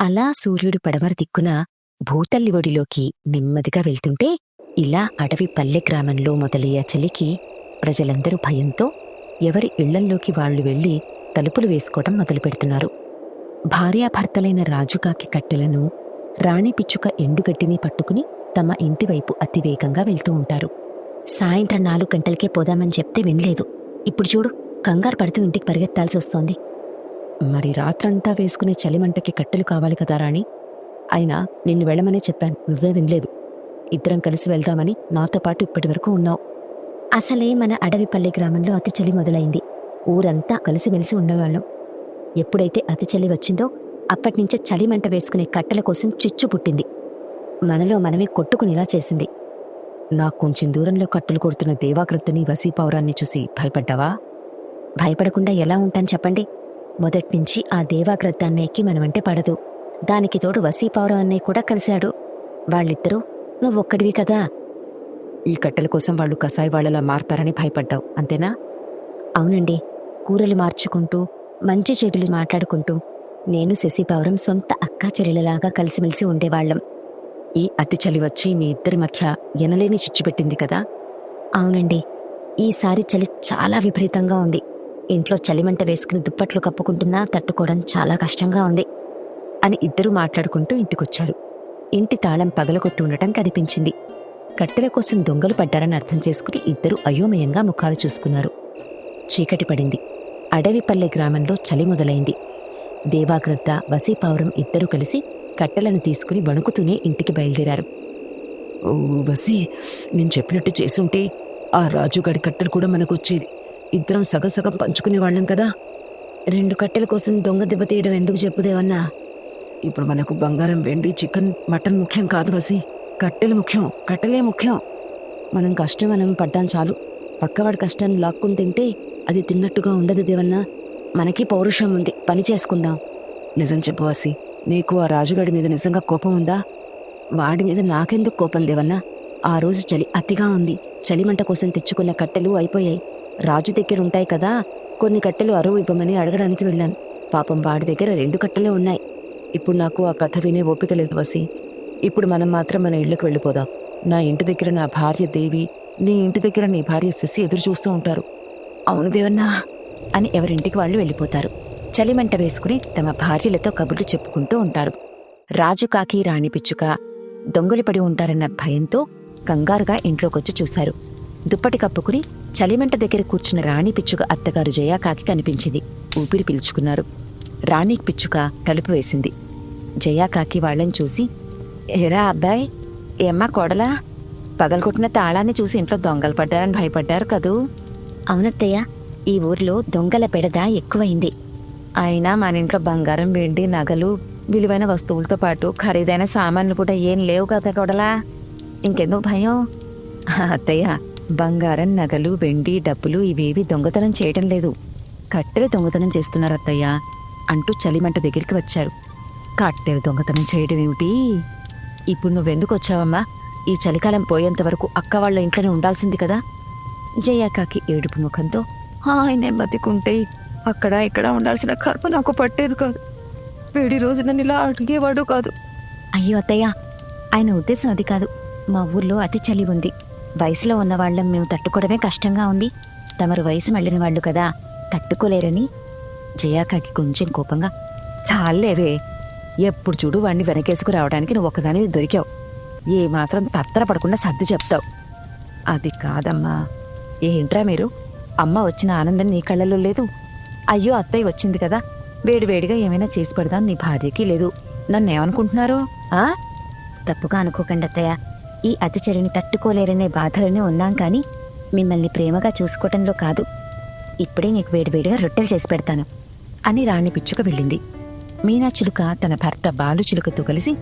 అలా సూర్యుడు పడమర దిక్కున భూతల్లి ఒడిలోకి నెమ్మదిగా వెళ్తుంటే ఇలా అడవి పల్లె గ్రామంలో మొదలయ్యే చలికి ప్రజలందరూ భయంతో ఎవరి ఇళ్ళల్లోకి వాళ్ళు వెళ్ళి తలుపులు వేసుకోవడం మొదలుపెడుతున్నారు. భార్యాభర్తలైన రాజుకాకి కట్టెలను రాణి పిచ్చుక ఎండుగడ్డిని పట్టుకుని తమ ఇంటివైపు అతివేగంగా వెళ్తూ ఉంటారు. సాయంత్రం నాలుగు గంటలకే పోదామని చెప్తే వినలేదు. ఇప్పుడు చూడు కంగారు పడుతూ ఇంటికి పరిగెత్తాల్సి వస్తోంది. మరి రాత్రంతా వేసుకునే చలిమంటకి కట్టెలు కావాలి కదా రాణి? అయినా నిన్ను వెళ్ళమనే చెప్పాను. నువ్వే వినలేదు. ఇద్దరం కలిసి వెళ్దామని నాతో పాటు ఇప్పటి వరకు ఉన్నావు. అసలే మన అడవిపల్లి గ్రామంలో అతి చలి మొదలైంది. ఊరంతా కలిసిమెలిసి ఉండేవాళ్ళం. ఎప్పుడైతే అతి చలి వచ్చిందో అప్పటినుంచే చలిమంట వేసుకునే కట్టెల కోసం చిచ్చు పుట్టింది. మనలో మనమే కొట్టుకునేలా చేసింది. నాకు కొంచెం దూరంలో కట్టెలు కొడుతున్న దేవాకృతిని వసీపౌరాన్ని చూసి భయపడ్డావా? భయపడకుండా ఎలా ఉంటాను చెప్పండి. మొదట్నుంచి ఆ దేవాగ్రద్ద అన్నయ్యకి మనమంటే పడదు. దానికి తోడు వసీపౌరం అన్నయ్య కూడా కలిశాడు. వాళ్ళిద్దరూ నువ్వొక్కడివి కదా. ఈ కట్టెల కోసం వాళ్ళు కసాయి వాళ్ళలా మారతారని భయపడ్డావు అంతేనా? అవునండి. కూరలు మార్చుకుంటూ మంచి చెడులు మాట్లాడుకుంటూ నేను శశిపౌరం సొంత అక్కా చెల్లెలలాగా కలిసిమెలిసి ఉండేవాళ్ళం. ఈ అతి చలి వచ్చి మీ ఇద్దరి మధ్య ఎనలేని చిచ్చు పెట్టింది కదా? అవునండి. ఈసారి చలి చాలా విపరీతంగా ఉంది. ఇంట్లో చలిమంట వేసుకుని దుప్పట్లు కప్పుకుంటున్నా తట్టుకోవడం చాలా కష్టంగా ఉంది అని ఇద్దరూ మాట్లాడుకుంటూ ఇంటికొచ్చారు. ఇంటి తాళం పగలగొట్టి ఉండటం కనిపించింది. కట్టెల కోసం దొంగలు పడ్డారని అర్థం చేసుకుని ఇద్దరు అయోమయంగా ముఖాలు చూసుకున్నారు. చీకటి పడింది. అడవిపల్లె గ్రామంలో చలి మొదలైంది. దేవాగ్రద్ద వసీపావురం ఇద్దరూ కలిసి కట్టెలను తీసుకుని వణుకుతూనే ఇంటికి బయలుదేరారు. ఓ బసి నేను చెప్పినట్టు చేసుంటే ఆ రాజుగాడి కట్టెలు కూడా మనకు వచ్చేది ఇద్దరం సగం సగం కదా. రెండు కట్టెల కోసం దొంగ దెబ్బ తీయడం ఎందుకు చెప్పుదేవన్నా ఇప్పుడు మనకు బంగారం వెండి చికెన్ మటన్ ముఖ్యం కాదు బసి కట్టెలు ముఖ్యం కట్టెలే ముఖ్యం. మనం కష్టం మనం పడ్డాం చాలు. పక్కవాడి కష్టాన్ని లాక్కుని తింటే అది తిన్నట్టుగా ఉండదు దేవన్నా. మనకి పౌరుషం ఉంది పని చేసుకుందాం. నిజం చెప్పు బసి నీకు ఆ రాజుగాడి మీద నిజంగా కోపం ఉందా? వాడి మీద నాకెందుకు కోపం దేవన్నా? ఆ రోజు చలి అతిగా ఉంది. చలిమంట కోసం తెచ్చుకున్న కట్టెలు అయిపోయాయి. రాజు దగ్గర ఉంటాయి కదా. కొన్ని కట్టెలు అరువు ఇవ్వమని అడగడానికి వెళ్ళాను. పాపం వాడి దగ్గర రెండు కట్టెలే ఉన్నాయి. ఇప్పుడు నాకు ఆ కథ వినే ఓపిక లేదు బసి ఇప్పుడు మనం మాత్రం మన ఇళ్ళకి వెళ్ళిపోదాం. నా ఇంటి దగ్గర నా భార్య దేవి నీ ఇంటి దగ్గర నీ భార్య శశి ఎదురు చూస్తూ ఉంటారు. అవును దేవన్నా అని ఎవరింటికి వాళ్ళు వెళ్ళిపోతారు. చలిమంట వేసుకుని తమ భార్యలతో కబుర్లు చెప్పుకుంటూ ఉంటారు. రాజు కాకి రాణి పిచ్చుక దొంగలు పడి ఉంటారన్న భయంతో కంగారుగా ఇంట్లోకొచ్చి చూశారు. దుప్పటి కప్పుకుని చలిమంట దగ్గర కూర్చున్న రాణి పిచ్చుక అత్తగారు జయా కాకి కనిపించింది. ఊపిరి పీల్చుకున్నారు. రాణి పిచ్చుక తలుపు వేసింది. జయా కాకి వాళ్ళని చూసి ఏరా అబ్బాయి ఏమ్మా కోడలా? పగలగొట్టిన తాళాన్ని చూసి ఇంట్లో దొంగలు పడ్డారని భయపడ్డారు కదూ? అవునత్తయ్య ఈ ఊర్లో దొంగల పెడద ఎక్కువైంది. అయినా మన ఇంట్లో బంగారం వెండి నగలు విలువైన వస్తువులతో పాటు ఖరీదైన సామాన్లు కూడా ఏం లేవు కదా కొడలా? ఇంకెందుకు భయం? అత్తయ్య బంగారం నగలు వెండి డబ్బులు ఇవేవి దొంగతనం చేయటం లేదు. కట్టెలు దొంగతనం చేస్తున్నారు అత్తయ్య అంటూ చలిమంట దగ్గరికి వచ్చారు. కట్టెలు దొంగతనం చేయడం ఏమిటి ఇప్పుడు నువ్వెందుకు వచ్చావమ్మా? ఈ చలికాలం పోయేంత వరకు అక్క వాళ్ళ ఇంట్లోనే ఉండాల్సింది కదా? జయాకాకి ఏడుపు ముఖంతో ఆయన బతికుంటే అక్కడ ఇక్కడ ఉండాల్సిన కర్మ నాకు పట్టేది కాదు. వేడి రోజు నన్ను ఇలా అడిగేవాడు కాదు. అయ్యో అత్తయ్య ఆయన ఉద్దేశం అది కాదు. మా ఊర్లో అతి చలి ఉంది. వయసులో ఉన్న వాళ్ళం మేము తట్టుకోవడమే కష్టంగా ఉంది. తమరు వయసు మళ్ళిన వాళ్ళు కదా తట్టుకోలేరని జయాకాకి కొంచెం కోపంగా చాలేవే ఎప్పుడు చూడు వాడిని వెనకేసుకు రావడానికి నువ్వు ఒకదాని దొరికావు. ఏ మాత్రం తత్తర పడకుండా సర్ది చెప్తావు. అది కాదమ్మా. ఏంట్రా మీరు? అమ్మ వచ్చిన ఆనందం నీ కళ్ళలో లేదు. అయ్యో అత్తయ్య వచ్చింది కదా. వేడివేడిగా ఏమైనా చేసి పెడదాం నీ భార్యకి లేదు. నన్ను ఏమనుకుంటున్నారు ఆ? తప్పుగా అనుకోకండి అత్తయ్య. ఈ అతిచరిని తట్టుకోలేరనే బాధలోనే ఉన్నాం కానీ మిమ్మల్ని ప్రేమగా చూసుకోవటంలో కాదు. ఇప్పుడే నీకు వేడివేడిగా రొట్టెలు చేసి పెడతాను అని రాణి పిచ్చుక వెళ్ళింది. మీనా చిలుక తన భర్త బాలు చిలుకతో కలిసి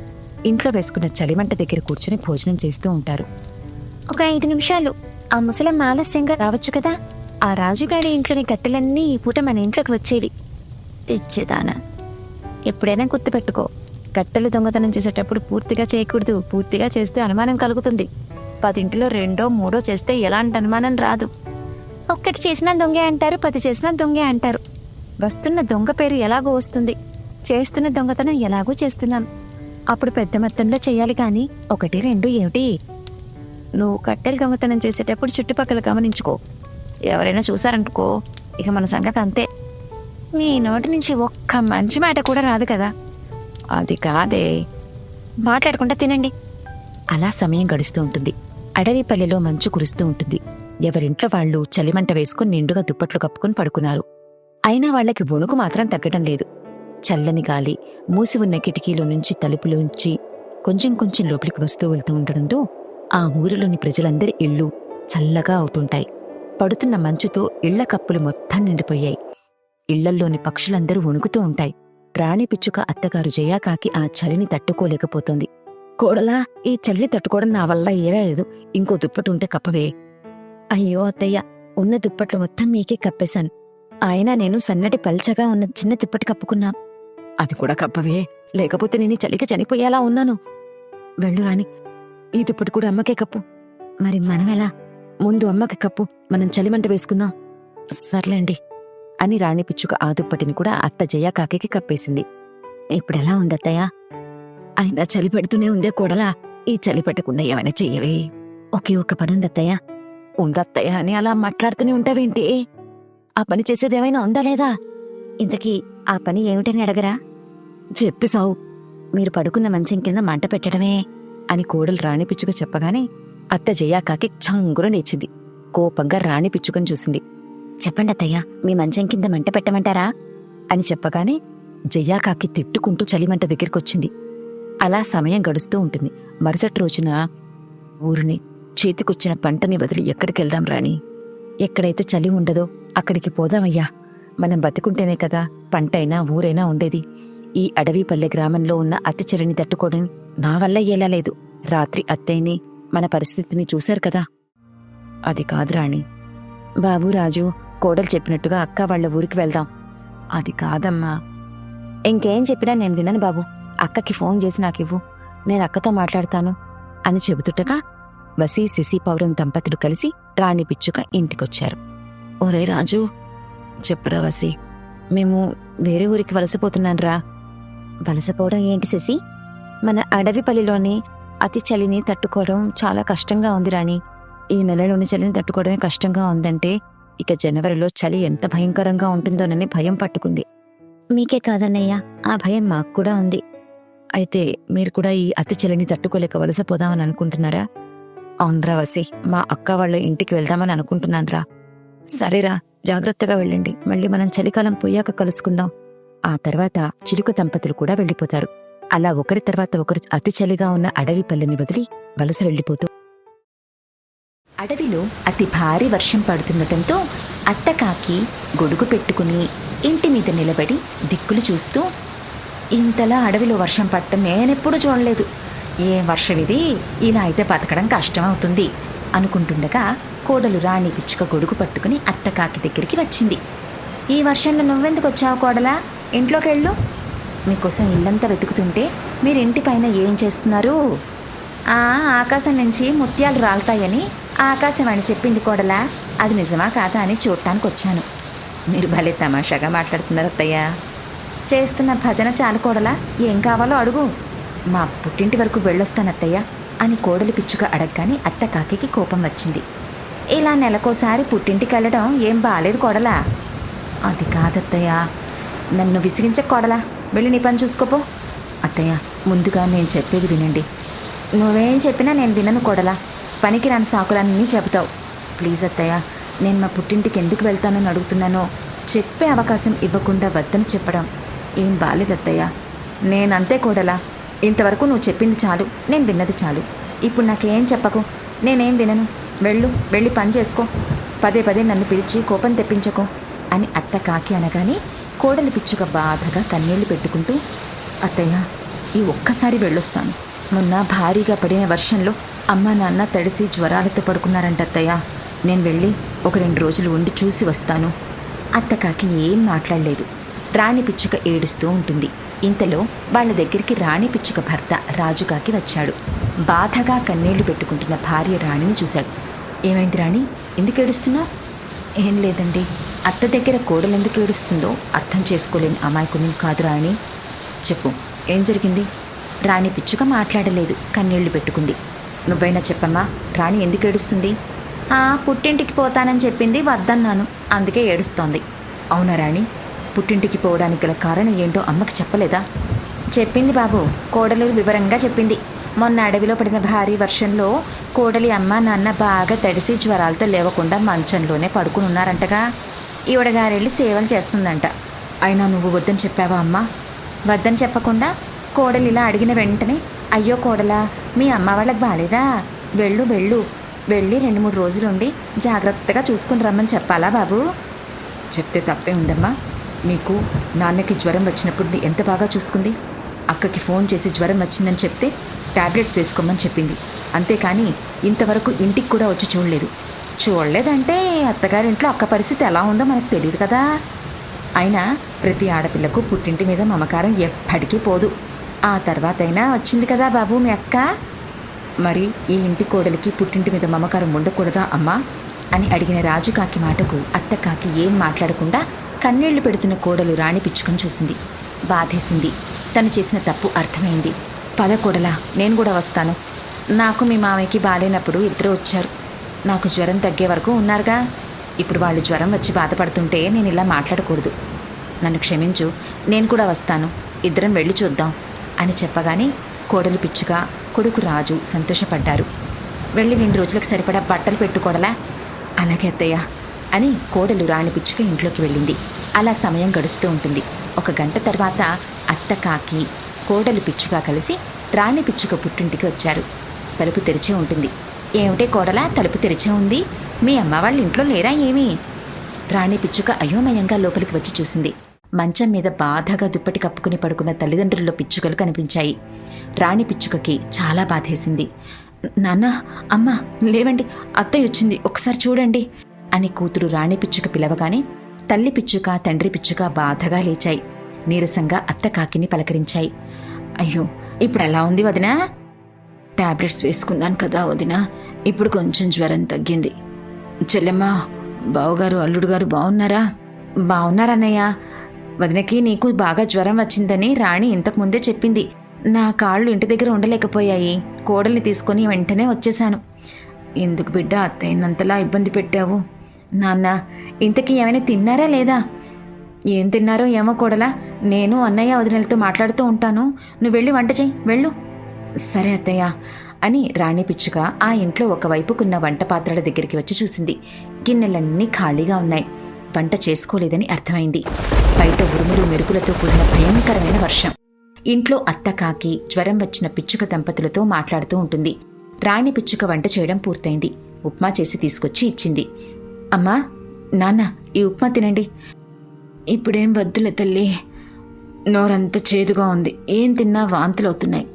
ఇంట్లో వేసుకున్న చలిమంట దగ్గర కూర్చుని భోజనం చేస్తూ ఉంటారు. ఒక ఐదు నిమిషాలు. ఆ ముసలమ్మ ఆలస్యంగా రావచ్చు కదా? ఆ రాజుగాడి ఇంట్లోని కట్టెలన్నీ ఈ పూట మన ఇంట్లోకి వచ్చేవి. ఇచ్చేదానా ఎప్పుడైనా గుర్తుపెట్టుకో. కట్టెలు దొంగతనం చేసేటప్పుడు పూర్తిగా చేయకూడదు. పూర్తిగా చేస్తే అనుమానం కలుగుతుంది. పదింటిలో రెండో మూడో చేస్తే ఎలాంటి అనుమానం రాదు. ఒక్కటి చేసినా దొంగే అంటారు పది చేసినా దొంగే అంటారు. వస్తున్న దొంగ పేరు ఎలాగో వస్తుంది. చేస్తున్న దొంగతనం ఎలాగో చేస్తున్నాం. అప్పుడు పెద్ద మొత్తంలో చేయాలి కానీ ఒకటి రెండు ఏమిటి? నువ్వు కట్టెలు దొంగతనం చేసేటప్పుడు చుట్టుపక్కల గమనించుకో. ఎవరైనా చూసారనుకో ఇక మన సంగతి అంతే. మీ నోటి నుంచి ఒక్క మంచి మాట కూడా రాదు కదా. అది కాదే. మాట్లాడకుండా తినండి. అలా సమయం గడుస్తూ ఉంటుంది. అడవిపల్లెలో మంచు కురుస్తూ ఉంటుంది. ఎవరింట్లో వాళ్ళు చలిమంట వేసుకుని నిండుగా దుప్పట్లు కప్పుకుని పడుకున్నారు. అయినా వాళ్ళకి వణుకు మాత్రం తగ్గడం లేదు. చల్లని గాలి మూసి ఉన్న కిటికీలో నుంచి తలుపులోంచి కొంచెం కొంచెం లోపలికి వస్తూ వెళ్తూ ఉండడంతో ఆ ఊరిలోని ప్రజలందరి ఇళ్ళు చల్లగా అవుతుంటాయి. పడుతున్న మంచుతో ఇళ్ళ కప్పులు మొత్తం నిండిపోయాయి. ఇళ్ళల్లోని పక్షులందరూ వణుకుతూ ఉంటాయి. రాణి పిచ్చుక అత్తగారు జయాకాకి ఆ చలిని తట్టుకోలేకపోతుంది. కోడలా ఈ చలిని తట్టుకోవడం నా వల్ల ఏలేదు ఇంకో దుప్పటి ఉంటే కప్పవే. అయ్యో అత్తయ్య ఉన్న దుప్పట్లు మొత్తం మీకే కప్పేశాను. ఆయన నేను సన్నటి పల్చగా ఉన్న చిన్న దుప్పటి కప్పుకున్నా. అది కూడా కప్పవే. లేకపోతే నేను చలికి చనిపోయేలా ఉన్నాను. వెళ్ళు రాని ఈ దుప్పటి కూడా అమ్మకే కప్పు. మరి మనం ఎలా ముందు అమ్మకి కప్పు మనం చలిమంట వేసుకుందాం. సర్లేండి. అని రాణి పిచ్చుక ఆ దుప్పటిని కూడా అత్త జయ కాకి కప్పేసింది. ఇప్పుడెలా ఉందత్తయ్య? అయినా చలి పెడుతూనే ఉందే కూడలా. ఈ చలి పెట్టకుండా ఏమైనా చెయ్యవే. ఒకే ఒక్క పని ఉందత్తయ్య. ఉందత్తయ్య అని అలా మాట్లాడుతూనే ఉంటావేంటి? ఆ పని చేసేదేమైనా ఉందా లేదా? ఇంతకీ ఆ పని ఏమిటని అడగరా? చెప్పిసావు మీరు పడుకున్న మంచం కింద మంట పెట్టడమే. అని కోడలు రాణి పిచ్చుక చెప్పగానే అత్త జయాకాకి చంగుర లేచింది. కోపంగా రాణి పిచ్చుకని చూసింది. చెప్పండి అత్తయ్య మీ మంచం కింద మంట పెట్టమంటారా? అని చెప్పగానే జయాకాకి తిట్టుకుంటూ చలిమంట దగ్గరికొచ్చింది. అలా సమయం గడుస్తూ ఉంటుంది. మరుసటి రోజున ఊరిని చేతికొచ్చిన పంటని వదిలి ఎక్కడికెళ్దాం రాణి? ఎక్కడైతే చలి ఉండదో అక్కడికి పోదామయ్యా. మనం బతికుంటేనే కదా పంటైనా ఊరైనా ఉండేది. ఈ అడవి పల్లె గ్రామంలో ఉన్న అతి తట్టుకోవడం నా వల్ల ఎలా లేదు. రాత్రి అత్తయ్యని మన పరిస్థితిని చూశారు కదా. అది కాదు రాణి. బాబు రాజు కోడలు చెప్పినట్టుగా అక్క వాళ్ళ ఊరికి వెళ్దాం. అది కాదమ్మా. ఇంకేం చెప్పినా నేను వినను బాబు. అక్కకి ఫోన్ చేసి నాకివ్వు నేను అక్కతో మాట్లాడతాను అని చెబుతుంటగా వసీ శశి పౌరం దంపతులు కలిసి రాణి పిచ్చుక ఇంటికొచ్చారు. ఒరే రాజు చెప్పురా వసి. మేము వేరే ఊరికి వలసపోతున్నాన్రా. వలసపోవడం ఏంటి శశి? మన అడవిపల్లిలోని అతి చలిని తట్టుకోవడం చాలా కష్టంగా ఉంది రాణి. ఈ నెలలోని చలిని తట్టుకోవడమే కష్టంగా ఉందంటే ఇక జనవరిలో చలి ఎంత భయంకరంగా ఉంటుందోనని భయం పట్టుకుంది. మీకే కాదన్నయ్య ఆ భయం మాకు కూడా ఉంది. అయితే మీరు కూడా ఈ అతి చలిని తట్టుకోలేక వలసపోదామని అనుకుంటున్నారా? అవునరా వసి మా అక్క వాళ్ళ ఇంటికి వెళ్దామని అనుకుంటున్నాన్రా. సరేరా జాగ్రత్తగా వెళ్ళండి. మళ్ళీ మనం చలికాలం పోయాక కలుసుకుందాం. ఆ తర్వాత చిలుక దంపతులు కూడా వెళ్ళిపోతారు. అలా ఒకరి తర్వాత ఒకరు అతి చలిగా ఉన్న అడవి పల్లెని వదిలి వలస వెళ్ళిపోతూ అడవిలో అతి భారీ వర్షం పడుతుండటంతో అత్తకాకి గొడుగు పెట్టుకుని ఇంటి మీద నిలబడి దిక్కులు చూస్తూ ఇంతలా అడవిలో వర్షం పట్టడం నేనెప్పుడూ చూడలేదు. ఏం వర్షం ఇది? ఇలా అయితే బతకడం కష్టమవుతుంది అనుకుంటుండగా కోడలు రాణి పిచ్చుక గొడుగు పట్టుకుని అత్తకాకి దగ్గరికి వచ్చింది. ఈ వర్షంలో నువ్వెందుకు వచ్చావు కోడలా? ఇంట్లోకి వెళ్ళు మీకోసం ఇల్లంతా వెతుకుతుంటే మీరు ఇంటి పైన ఏం చేస్తున్నారు? ఆకాశం నుంచి ముత్యాలు రాలుతాయని ఆకాశవాణి చెప్పింది కోడలా అది నిజమా కాదా అని చూడటానికి వచ్చాను మీరు భలే తమాషాగా మాట్లాడుతున్నారు అత్తయ్య. చేస్తున్న భజన చాలు కోడలా ఏం కావాలో అడుగు. మా పుట్టింటి వరకు వెళ్ళొస్తాను అత్తయ్య అని కోడలి పిచ్చుక అడగగానే అత్త కాకికి కోపం వచ్చింది. ఇలా నెలకోసారి పుట్టింటికి వెళ్ళడం ఏం బాలేదు కోడలా. అది కాదత్తయ్య నన్ను విసిగించ కోడలా వెళ్ళి నీ పని చూసుకోపో. అత్తయ్య ముందుగా నేను చెప్పేది వినండి. నువ్వేం చెప్పినా నేను వినను కోడలా. పనికి రాని సాకులన్నీ చెబుతావు. ప్లీజ్ అత్తయ్య నేను మా పుట్టింటికి ఎందుకు వెళ్తానని అడుగుతున్నానో చెప్పే అవకాశం ఇవ్వకుండా వద్దని చెప్పడం ఏం బాలేదత్తయ్య నేనంతే కోడలా. ఇంతవరకు నువ్వు చెప్పింది చాలు నేను విన్నది చాలు. ఇప్పుడు నాకేం చెప్పకు? నేనేం వినను? వెళ్ళు వెళ్ళి పని చేసుకో. పదే పదే నన్ను పిలిచి కోపం తెప్పించకు అని అత్త కాకి అనగానే కోడలి పిచ్చుక బాధగా కన్నీళ్ళు పెట్టుకుంటూ అత్తయ్య ఈ ఒక్కసారి వెళ్ళొస్తాను. మొన్న భారీగా పడిన వర్షంలో అమ్మ నాన్న తడిసి జ్వరాలతో పడుకున్నారంట అత్తయ్య. నేను వెళ్ళి ఒక రెండు రోజులు ఉండి చూసి వస్తాను. అత్తకాకి ఏం మాట్లాడలేదు. రాణి పిచ్చుక ఏడుస్తూ ఉంటుంది. ఇంతలో వాళ్ళ దగ్గరికి రాణి పిచ్చుక భర్త రాజుగాకి వచ్చాడు. బాధగా కన్నీళ్ళు పెట్టుకుంటున్న భార్య రాణిని చూశాడు. ఏమైంది రాణి? ఎందుకు ఏడుస్తున్నావు ఏం లేదండి. అత్త దగ్గర కోడలెందుకు ఏడుస్తుందో అర్థం చేసుకోలేని అమాయకుని కాదు రాణి. చెప్పు. ఏం జరిగింది? రాణి పిచ్చుక మాట్లాడలేదు. కన్నీళ్ళు పెట్టుకుంది. నువ్వైనా చెప్పమ్మా రాణి ఎందుకు ఏడుస్తుంది? ఆ పుట్టింటికి పోతానని చెప్పింది వద్దన్నాను అందుకే ఏడుస్తోంది. అవునా రాణి పుట్టింటికి పోవడానికి గల కారణం ఏంటో అమ్మకి చెప్పలేదా? చెప్పింది బాబు కోడలు వివరంగా చెప్పింది. మొన్న అడవిలో పడిన భారీ వర్షంలో కోడలి అమ్మ నాన్న బాగా తడిసి జ్వరాలతో లేవకుండా మంచంలోనే పడుకుని ఉన్నారంటగా. ఈవిడగారెళ్ళి సేవలు చేస్తుందంట. అయినా నువ్వు వద్దని చెప్పావా అమ్మ? వద్దని చెప్పకుండా కోడలు ఇలా అడిగిన వెంటనే అయ్యో కోడలా మీ అమ్మ వాళ్ళకి బాలేదా? వెళ్ళు వెళ్ళు. వెళ్ళి రెండు మూడు రోజులుండి జాగ్రత్తగా చూసుకుని రమ్మని చెప్పాలా బాబు? చెప్తే తప్పే ఉందమ్మా. మీకు నాన్నకి జ్వరం వచ్చినప్పుడు ఎంత బాగా చూసుకుంది? అక్కకి ఫోన్ చేసి జ్వరం వచ్చిందని చెప్తే టాబ్లెట్స్ వేసుకోమని చెప్పింది. అంతేకాని ఇంతవరకు ఇంటికి కూడా వచ్చి చూడలేదు. చూడలేదంటే అత్తగారింట్లో అక్క పరిస్థితి ఎలా ఉందో మనకు తెలియదు కదా. అయినా ప్రతి ఆడపిల్లకు పుట్టింటి మీద మమకారం ఎప్పటికీ పోదు. ఆ తర్వాతైనా వచ్చింది కదా బాబు మీ అక్క? మరి ఈ ఇంటి కోడలికి పుట్టింటి మీద మమకారం ఉండకూడదా అమ్మా? అని అడిగిన రాజు కాకి మాటకు అత్త కాకి ఏం మాట్లాడకుండా కన్నీళ్ళు పెడుతున్న కోడలు రాణి పిచ్చుకొని చూసింది. బాధేసింది. తను చేసిన తప్పు అర్థమైంది. పద కోడలా నేను కూడా వస్తాను. నాకు మీ మామయ్యకి బాలేనప్పుడు ఇద్దరు వచ్చారు. నాకు జ్వరం తగ్గే వరకు ఉన్నారుగా. ఇప్పుడు వాళ్ళు జ్వరం వచ్చి బాధపడుతుంటే నేను ఇలా మాట్లాడకూడదు. నన్ను క్షమించు నేను కూడా వస్తాను. ఇద్దరం వెళ్ళి చూద్దాం. అని చెప్పగానే కోడలు పిచ్చుగా కొడుకు రాజు సంతోషపడ్డారు. వెళ్ళి రెండు రోజులకు సరిపడా బట్టలు పెట్టుకోడలా? అలాగే అత్తయ్య అని కోడలు రాణి పిచ్చుక ఇంట్లోకి వెళ్ళింది. అలా సమయం గడుస్తూ ఉంటుంది. ఒక గంట తర్వాత అత్త కాకి కోడలు పిచ్చుగా కలిసి రాణి పిచ్చుక పుట్టింటికి వచ్చారు. తలుపు తెరిచే ఉంటుంది. ఏమిటే కోడలా? తలుపు తెరిచే ఉంది? మీ అమ్మ వాళ్ళ ఇంట్లో లేరా ఏమీ? రాణి పిచ్చుక అయోమయంగా లోపలికి వచ్చి చూసింది. మంచం మీద బాధగా దుప్పటి కప్పుకుని పడుకున్న తల్లిదండ్రుల్లో పిచ్చుకలు కనిపించాయి. రాణి పిచ్చుకకి చాలా బాధేసింది. నాన్న అమ్మ లేవండి అత్తయ్య వచ్చింది ఒకసారి చూడండి అని కూతురు రాణి పిచ్చుక పిలవగానే తల్లి పిచ్చుక తండ్రి పిచ్చుక బాధగా లేచాయి. నీరసంగా అత్త కాకిని పలకరించాయి. అయ్యో ఇప్పుడు ఎలా ఉంది వదినా? టాబ్లెట్స్ వేసుకున్నాను కదా వదిన ఇప్పుడు కొంచెం జ్వరం తగ్గింది. చెల్లెమ్మ బావగారు అల్లుడు గారు బాగున్నారా బాగున్నారన్నయ్య వదినకి నీకు బాగా జ్వరం వచ్చిందని రాణి ఇంతకు ముందే చెప్పింది. నా కాళ్ళు ఇంటి దగ్గర ఉండలేకపోయాయి. కోడల్ని తీసుకొని వెంటనే వచ్చేశాను. ఎందుకు బిడ్డ అత్తయ్యనంతలా ఇబ్బంది పెట్టావు? నాన్న ఇంతకీ ఏమైనా తిన్నారా లేదా? ఏం తిన్నారో ఏమో కూడలా నేను అన్నయ్య వదినలతో మాట్లాడుతూ ఉంటాను. నువ్వు వెళ్ళి వంట చేయి వెళ్ళు. సరే అత్తయ్య అని రాణి పిచ్చుక ఆ ఇంట్లో ఒకవైపుకున్న వంట పాత్రల దగ్గరికి వచ్చి చూసింది. గిన్నెలన్నీ ఖాళీగా ఉన్నాయి. వంట చేసుకోలేదని అర్థమైంది. బయట ఉరుములు మెరుపులతో కూడిన భయంకరమైన వర్షం. ఇంట్లో అత్త కాకి జ్వరం వచ్చిన పిచ్చుక దంపతులతో మాట్లాడుతూ ఉంటుంది. రాణి పిచ్చుక వంట చేయడం పూర్తయింది. ఉప్మా చేసి తీసుకొచ్చి ఇచ్చింది. అమ్మా నాన్న ఈ ఉప్మా తినండి. ఇప్పుడేం వద్దులే తల్లి. నోరంతా చేదుగా ఉంది. ఏం తిన్నా వాంతులవుతున్నాయి.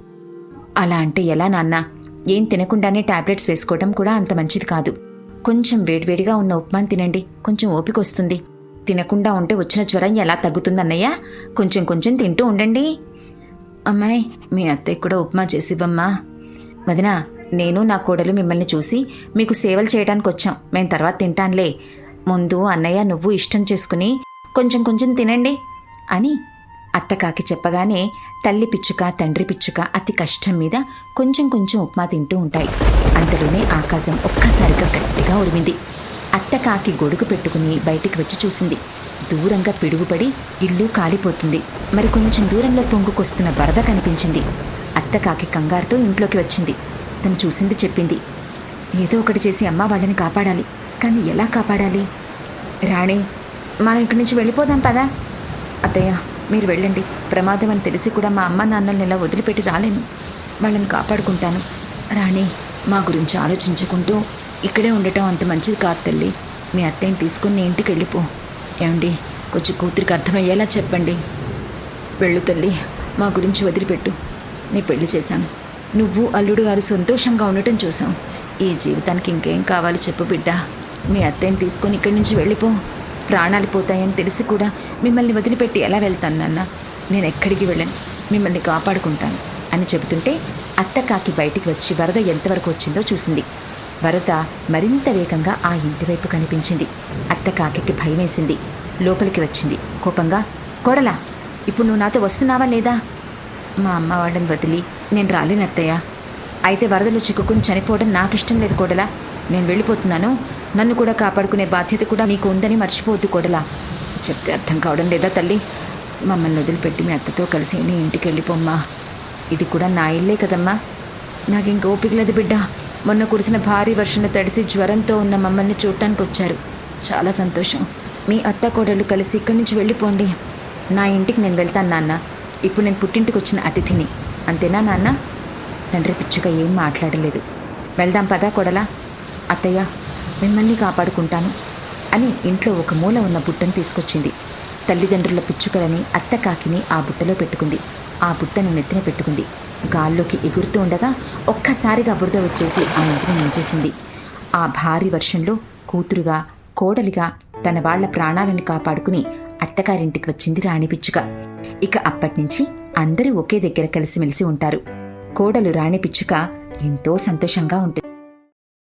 అలా అంటే ఎలా నాన్న? ఏం తినకుండానే టాబ్లెట్స్ వేసుకోవడం కూడా అంత మంచిది కాదు. కొంచెం వేడివేడిగా ఉన్న ఉప్మాని తినండి. కొంచెం ఓపిక వస్తుంది. తినకుండా ఉంటే వచ్చిన జ్వరం ఎలా తగ్గుతుందన్నయ్య? కొంచెం కొంచెం తింటూ ఉండండి. అమ్మాయి మీ అత్తయ్య కూడా ఉప్మా చేసివ్వమ్మా. వదిన నేను నా కోడలు మిమ్మల్ని చూసి మీకు సేవలు చేయడానికి వచ్చాం. మేము తర్వాత తింటానులే. ముందు అన్నయ్య నువ్వు ఇష్టం చేసుకుని కొంచెం కొంచెం తినండి అని అత్తకాకి చెప్పగానే తల్లి పిచ్చుక తండ్రి పిచ్చుక అతి కష్టం మీద కొంచెం కొంచెం ఉప్మా తింటూ ఉంటాయి. అంతలోనే ఆకాశం ఒక్కసారిగా గట్టిగా ఉరిమింది. అత్తకాకి గొడుగు పెట్టుకుని బయటికి వచ్చి చూసింది. దూరంగా పిడుగుపడి ఇల్లు కాలిపోతుంది. మరి కొంచెం దూరంలో పొంగుకొస్తున్న వరద కనిపించింది. అత్తకాకి కంగారుతో ఇంట్లోకి వచ్చింది. తను చూసింది చెప్పింది. ఏదో ఒకటి చేసి అమ్మ వాళ్ళని కాపాడాలి. కానీ ఎలా కాపాడాలి? రాణి మనం ఇక్కడి నుంచి వెళ్ళిపోదాం పదా? అత్తయ్య మీరు వెళ్ళండి. ప్రమాదం అని తెలిసి కూడా మా అమ్మ నాన్నల్ని ఇలా వదిలిపెట్టి రాలేను. వాళ్ళని కాపాడుకుంటాను. రాణి మా గురించి ఆలోచించుకుంటూ ఇక్కడే ఉండటం అంత మంచిది కాదు తల్లి. మీ అత్తయ్యని తీసుకుని నీ ఇంటికి వెళ్ళిపో. ఏమండి? కొంచెం కూతురికి అర్థమయ్యేలా చెప్పండి. వెళ్ళు తల్లి మా గురించి వదిలిపెట్టు. నీ పెళ్ళి చేశాను. నువ్వు అల్లుడు గారు సంతోషంగా ఉండటం చూసాం ఈ జీవితానికి ఇంకేం కావాలి చెప్పు బిడ్డ. మీ అత్తయ్యని తీసుకొని ఇక్కడి నుంచి వెళ్ళిపో. ప్రాణాలు పోతాయని తెలిసి కూడా మిమ్మల్ని వదిలిపెట్టి ఎలా వెళ్తాను నాన్న? నేను ఎక్కడికి వెళ్ళను. మిమ్మల్ని కాపాడుకుంటాను అని చెబుతుంటే అత్త కాకి బయటికి వచ్చి వరద ఎంతవరకు వచ్చిందో చూసింది. వరద మరింత వేగంగా ఆ ఇంటివైపు కనిపించింది. అత్త కాకి భయమేసింది. లోపలికి వచ్చింది. కోపంగా కోడలా ఇప్పుడు నువ్వు నాతో వస్తున్నావా లేదా? మా అమ్మ వాళ్ళని వదిలి నేను రాలేను అత్తయ్య. అయితే వరదలు చిక్కుకుని చనిపోవడం నాకు ఇష్టం లేదు కోడలా. నేను వెళ్ళిపోతున్నాను. నన్ను కూడా కాపాడుకునే బాధ్యత కూడా నీకు ఉందని మర్చిపోవద్దు కోడలా. చెప్తే అర్థం కావడం లేదా తల్లి? మమ్మల్ని వదిలిపెట్టి మీ అత్తతో కలిసి నీ ఇంటికి వెళ్ళిపోమ్మా. ఇది కూడా నా ఇల్లే కదమ్మా. నాకు ఇంక ఓపిక లేదు బిడ్డ. మొన్న కురిసిన భారీ వర్షంలో తడిసి జ్వరంతో ఉన్న మమ్మల్ని చూడటానికి వచ్చారు చాలా సంతోషం. మీ అత్త కోడళ్ళు కలిసి ఇక్కడి నుంచి వెళ్ళిపోండి. నా ఇంటికి నేను వెళ్తాను నాన్న. ఇప్పుడు నేను పుట్టింటికి వచ్చిన అతిథిని. అంతేనా నాన్న? తండ్రి పిచ్చుక ఏం మాట్లాడలేదు. వెళ్దాం పదా కొడలా. అత్తయ్య మిమ్మల్ని కాపాడుకుంటాను అని ఇంట్లో ఒక మూల ఉన్న బుట్టను తీసుకొచ్చింది. తల్లిదండ్రుల పిచ్చుకలని అత్త కాకిని ఆ బుట్టలో పెట్టుకుంది. ఆ బుట్టను నెత్తిన పెట్టుకుంది. గాల్లోకి ఎగురుతూ ఉండగా ఒక్కసారిగా బురద వచ్చేసి ఆ ఇంటిని ముంచేసింది. ఆ భారీ వర్షంలో కూతురుగా కోడలిగా తన వాళ్ళ ప్రాణాలను కాపాడుకుని అత్తగారింటికి వచ్చింది రాణి పిచ్చుక. ఇక అప్పటినుంచి అందరూ ఒకే దగ్గర కలిసిమెలిసి ఉంటారు. కోడలు రాణి పిచ్చుక ఎంతో సంతోషంగా ఉంటుంది.